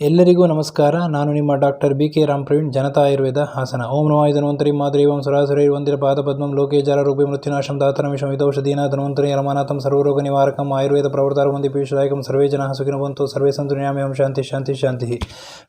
ಎಲ್ಲರಿಗೂ ನಮಸ್ಕಾರ. ನಾನು ನಿಮ್ಮ doctor B K Ram Praveen Janata Ayurveda Hassan. ಓಂ ನಮೋ ಧನ್ವಂತರಿ ಮಾದ್ರೀವಂ ಸುರಾಸುರೈ ವಂದಿರ, ಪಾದ ಪದ್ಮಂ, ಲೋಕೆ ರೂಪಿ ಮೃತ್ಯುನಾಶಂ, ದಾತನ ವಿಷಂ ವಿಧೌಷಧೀನ ಧನ್ವಂತರಿ, ರಮಾನಾಥಂ ಸರ್ವರೋಗ ನಿವಾರಕಂ, ಆಯುರ್ವೇದ ಪ್ರವರ್ತಾರ, ಮಂದಿ ಪೀಷದಾಯಕ ಸರ್ವೇ ಜನ ಹಸುಗಿನ ಬಂತು ಸರ್ವೇ ಸಂತು ಓಂ ಶಾಂತಿ ಶಾಂತಿ ಶಾಂತಿ.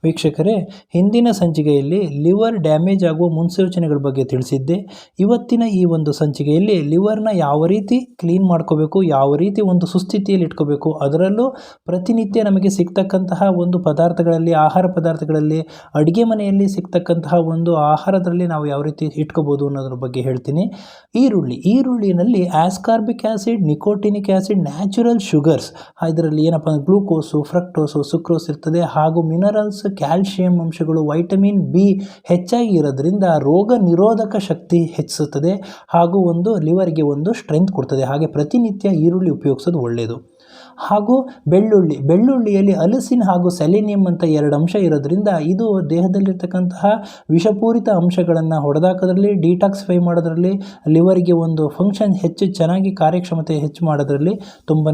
ವೀಕ್ಷಕರೇ, ಹಿಂದಿನ ಸಂಚಿಕೆಯಲ್ಲಿ ಲಿವರ್ ಡ್ಯಾಮೇಜ್ ಆಗುವ ಮುನ್ಸೂಚನೆಗಳ ಬಗ್ಗೆ ತಿಳಿಸಿದ್ದೆ. ಇವತ್ತಿನ ಈ ಒಂದು ಸಂಚಿಕೆಯಲ್ಲಿ ಲಿವರ್ನ ಯಾವ ರೀತಿ ಕ್ಲೀನ್ ಮಾಡ್ಕೋಬೇಕು, ಯಾವ ರೀತಿ ಒಂದು ಸುಸ್ಥಿತಿಯಲ್ಲಿ ಇಟ್ಕೋಬೇಕು, ಅದರಲ್ಲೂ ಪ್ರತಿನಿತ್ಯ ನಮಗೆ ಸಿಗ್ತಕ್ಕಂತಹ ಒಂದು ಪದಾರ್ಥಗಳಲ್ಲಿ, ಆಹಾರ ಪದಾರ್ಥಗಳಲ್ಲಿ, ಅಡುಗೆ ಮನೆಯಲ್ಲಿ ಸಿಗ್ತಕ್ಕಂತಹ ಒಂದು ಆಹಾರದಲ್ಲಿ ನಾವು ಯಾವ ರೀತಿ ಇಟ್ಕೋಬೋದು ಅನ್ನೋದ್ರ ಬಗ್ಗೆ ಹೇಳ್ತೀನಿ. ಈರುಳ್ಳಿ. ಈರುಳ್ಳಿನಲ್ಲಿ ascorbic acid nicotinic acid natural sugars ಇದರಲ್ಲಿ ಏನಪ್ಪ ಅಂದ್ರೆ ಗ್ಲೂಕೋಸು ಫ್ರಕ್ಟೋಸು ಸುಕ್ರೋಸ್ ಇರ್ತದೆ. ಹಾಗೂ ಮಿನರಲ್ಸ್ ಕ್ಯಾಲ್ಶಿಯಂ ಅಂಶಗಳು ವೈಟಮಿನ್ ಬಿ ಹೆಚ್ಚಾಗಿ ಇರೋದ್ರಿಂದ ರೋಗ ನಿರೋಧಕ ಶಕ್ತಿ ಹೆಚ್ಚಿಸುತ್ತದೆ. ಹಾಗೂ ಒಂದು ಲಿವರ್ಗೆ ಒಂದು ಸ್ಟ್ರೆಂತ್ ಕೊಡ್ತದೆ. ಹಾಗೆ ಪ್ರತಿನಿತ್ಯ ಈರುಳ್ಳಿ ಉಪಯೋಗಿಸೋದು ಒಳ್ಳೆಯದು ಹಾಗೂ ಬೆಳ್ಳುಳ್ಳಿ. ಬೆಳ್ಳುಳ್ಳಿಯಲ್ಲಿ ಅಲಸಿನ್ ಹಾಗೂ ಸೆಲೆನಿಯಂ ಅಂತ ಎರಡು ಅಂಶ ಇರೋದ್ರಿಂದ ಇದು ದೇಹದಲ್ಲಿರ್ತಕ್ಕಂತಹ ವಿಷಪೂರಿತ ಅಂಶಗಳನ್ನು ಹೊಡೆದಾಕೋದ್ರಲ್ಲಿ, ಡಿಟಾಕ್ಸಿಫೈ ಮಾಡೋದ್ರಲ್ಲಿ, ಲಿವರ್ಗೆ ಒಂದು ಫಂಕ್ಷನ್ ಹೆಚ್ಚು ಚೆನ್ನಾಗಿ ಕಾರ್ಯಕ್ಷಮತೆ ಹೆಚ್ಚು ಮಾಡೋದ್ರಲ್ಲಿ ತುಂಬಾ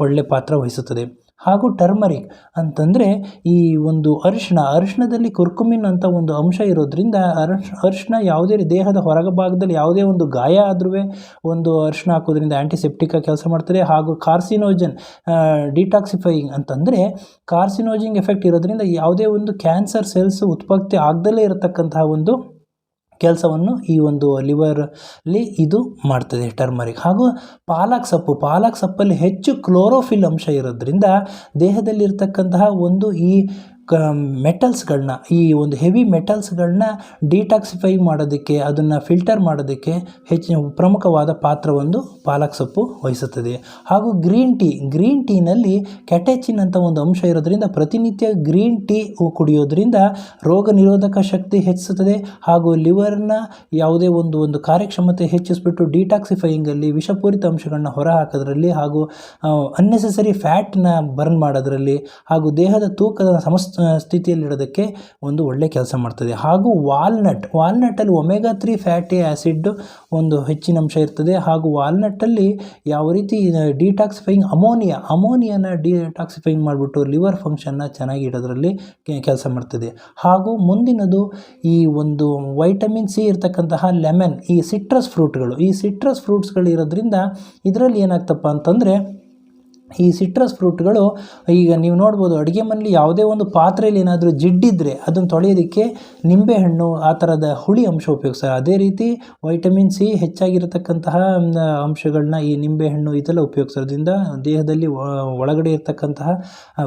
ಒಳ್ಳೆಯ ಪಾತ್ರ ವಹಿಸುತ್ತದೆ. ಹಾಗೂ ಟರ್ಮರಿಕ್ ಅಂತಂದರೆ ಈ ಒಂದು ಅರಿಶಿಣ, ಅರಿಶಿಣದಲ್ಲಿ ಕುರ್ಕುಮಿನ್ ಅಂತ ಒಂದು ಅಂಶ ಇರೋದ್ರಿಂದ ಅರಶ್, ಅರಿಶಿಣ ಯಾವುದೇ ದೇಹದ ಹೊರಗ ಭಾಗದಲ್ಲಿ ಯಾವುದೇ ಒಂದು ಗಾಯ ಆದ್ರೂ ಒಂದು ಅರಿಶಿಣ ಹಾಕೋದ್ರಿಂದ ಆ್ಯಂಟಿಸೆಪ್ಟಿಕ್ ಕೆಲಸ ಮಾಡ್ತದೆ ಹಾಗೂ ಕಾರ್ಸಿನೋಜನ್ ಡಿಟಾಕ್ಸಿಫೈಯಿಂಗ್ ಅಂತಂದರೆ ಕಾರ್ಸಿನೋಜಿಂಗ್ ಎಫೆಕ್ಟ್ ಇರೋದ್ರಿಂದ ಯಾವುದೇ ಒಂದು ಕ್ಯಾನ್ಸರ್ ಸೆಲ್ಸ್ ಉತ್ಪತ್ತಿ ಆಗದಲ್ಲೇ ಇರತಕ್ಕಂತಹ ಒಂದು ಕೆಲಸವನ್ನು ಈ ಒಂದು ಲಿವರಲ್ಲಿ ಇದು ಮಾಡ್ತದೆ ಟರ್ಮರಿಕ್ ಹಾಗೂ ಪಾಲಕ್ ಸೊಪ್ಪು, ಪಾಲಕ್ ಸೊಪ್ಪಲ್ಲಿ ಹೆಚ್ಚು ಕ್ಲೋರೋಫಿಲ್ ಅಂಶ ಇರೋದ್ರಿಂದ ದೇಹದಲ್ಲಿರ್ತಕ್ಕಂತಹ ಒಂದು ಈ ಕ ಮೆಟಲ್ಸ್ಗಳನ್ನ, ಈ ಒಂದು ಹೆವಿ ಮೆಟಲ್ಸ್ಗಳನ್ನ ಡಿಟಾಕ್ಸಿಫೈ ಮಾಡೋದಕ್ಕೆ, ಅದನ್ನು ಫಿಲ್ಟರ್ ಮಾಡೋದಕ್ಕೆ ಹೆಚ್ಚಿನ ಪ್ರಮುಖವಾದ ಪಾತ್ರವೊಂದು ಪಾಲಕ್ ಸೊಪ್ಪು ವಹಿಸುತ್ತದೆ. ಹಾಗೂ ಗ್ರೀನ್ ಟೀ, ಗ್ರೀನ್ ಟೀನಲ್ಲಿ ಕ್ಯಾಟೆಚಿನ್ ಅಂತ ಒಂದು ಅಂಶ ಇರೋದ್ರಿಂದ ಪ್ರತಿನಿತ್ಯ ಗ್ರೀನ್ ಟೀ ಕುಡಿಯೋದ್ರಿಂದ ರೋಗ ನಿರೋಧಕ ಶಕ್ತಿ ಹೆಚ್ಚಿಸುತ್ತದೆ. ಹಾಗೂ ಲಿವರ್ನ ಯಾವುದೇ ಒಂದು ಒಂದು ಕಾರ್ಯಕ್ಷಮತೆ ಹೆಚ್ಚಿಸ್ಬಿಟ್ಟು ಡಿಟಾಕ್ಸಿಫೈಯಿಂಗಲ್ಲಿ ವಿಷಪೂರಿತ ಅಂಶಗಳನ್ನ ಹೊರ ಹಾಕೋದ್ರಲ್ಲಿ ಹಾಗೂ ಅನ್ನೆಸೆಸರಿ ಫ್ಯಾಟ್ನ ಬರ್ನ್ ಮಾಡೋದ್ರಲ್ಲಿ ಹಾಗೂ ದೇಹದ ತೂಕದ ಸಮಸ್ ಸ್ಥಿತಿಯಲ್ಲಿಡೋದಕ್ಕೆ ಒಂದು ಒಳ್ಳೆ ಕೆಲಸ ಮಾಡ್ತದೆ. ಹಾಗೂ ವಾಲ್ನಟ್ ವಾಲ್ನಟ್ಟಲ್ಲಿ ಒಮೆಗಾ ತ್ರೀ ಫ್ಯಾಟಿ ಆ್ಯಸಿಡ್ ಒಂದು ಹೆಚ್ಚಿನ ಅಂಶ ಇರ್ತದೆ. ಹಾಗೂ ವಾಲ್ನಟ್ಟಲ್ಲಿ ಯಾವ ರೀತಿ ಡಿಟಾಕ್ಸಿಫೈಯಿಂಗ್ ಅಮೋನಿಯಾ, ಅಮೋನಿಯಾನ ಡಿಟಾಕ್ಸಿಫೈಯಿಂಗ್ ಮಾಡಿಬಿಟ್ಟು ಲಿವರ್ ಫಂಕ್ಷನ್ನ ಚೆನ್ನಾಗಿ ಇಡೋದ್ರಲ್ಲಿ ಕೆಲಸ ಮಾಡ್ತದೆ. ಹಾಗೂ ಮುಂದಿನದು ಈ ಒಂದು ವೈಟಮಿನ್ ಸಿ ಇರ್ತಕ್ಕಂತಹ ಲೆಮನ್, ಈ ಸಿಟ್ರಸ್ ಫ್ರೂಟ್ಗಳು. ಈ ಸಿಟ್ರಸ್ ಫ್ರೂಟ್ಸ್ಗಳಿರೋದ್ರಿಂದ ಇದರಲ್ಲಿ ಏನಾಗ್ತಪ್ಪ ಅಂತಂದರೆ ಈ ಸಿಟ್ರಸ್ ಫ್ರೂಟ್ಗಳು ಈಗ ನೀವು ನೋಡ್ಬೋದು ಅಡುಗೆ ಮನೇಲಿ ಯಾವುದೇ ಒಂದು ಪಾತ್ರೆಯಲ್ಲಿ ಏನಾದರೂ ಜಿಡ್ಡಿದ್ರೆ ಅದನ್ನು ತೊಳೆಯೋದಕ್ಕೆ ನಿಂಬೆಹಣ್ಣು ಆ ಥರದ ಹುಳಿ ಅಂಶ ಉಪಯೋಗಿಸ್ತಾರೆ. ಅದೇ ರೀತಿ ವೈಟಮಿನ್ ಸಿ ಹೆಚ್ಚಾಗಿರತಕ್ಕಂತಹ ಅಂಶಗಳನ್ನ ಈ ನಿಂಬೆಹಣ್ಣು ಇದೆಲ್ಲ ಉಪಯೋಗಿಸೋದ್ರಿಂದ ದೇಹದಲ್ಲಿ ಒಳಗಡೆ ಇರತಕ್ಕಂತಹ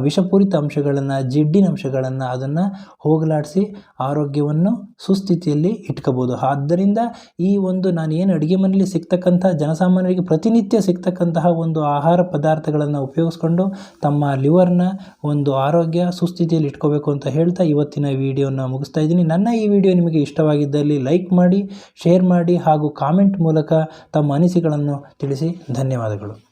ವಿಷಪೂರಿತ ಅಂಶಗಳನ್ನು, ಜಿಡ್ಡಿನ ಅಂಶಗಳನ್ನು ಅದನ್ನು ಹೋಗಲಾಡಿಸಿ ಆರೋಗ್ಯವನ್ನು ಸುಸ್ಥಿತಿಯಲ್ಲಿ ಇಟ್ಕೋಬೋದು. ಆದ್ದರಿಂದ ಈ ಒಂದು ನಾನು ಏನು ಅಡುಗೆ ಮನೆಯಲ್ಲಿ ಸಿಗ್ತಕ್ಕಂತಹ ಜನಸಾಮಾನ್ಯರಿಗೆ ಪ್ರತಿನಿತ್ಯ ಸಿಗ್ತಕ್ಕಂತಹ ಒಂದು ಆಹಾರ ಪದಾರ್ಥಗಳನ್ನು ಉಪಯೋಗಿಸ್ಕೊಂಡು ತಮ್ಮ ಲಿವರ್ನ ಒಂದು ಆರೋಗ್ಯ ಸುಸ್ಥಿತಿಯಲ್ಲಿ ಇಟ್ಕೋಬೇಕು ಅಂತ ಹೇಳ್ತಾ ಇವತ್ತಿನ ವಿಡಿಯೋನ ಮುಗಿಸ್ತಾ ಇದ್ದೀನಿ. ನನ್ನ ಈ ವಿಡಿಯೋ ನಿಮಗೆ ಇಷ್ಟವಾಗಿದ್ದಲ್ಲಿ ಲೈಕ್ ಮಾಡಿ, ಶೇರ್ ಮಾಡಿ ಹಾಗೂ ಕಾಮೆಂಟ್ ಮೂಲಕ ತಮ್ಮ ಅನಿಸಿಕೆಗಳನ್ನು ತಿಳಿಸಿ. ಧನ್ಯವಾದಗಳು.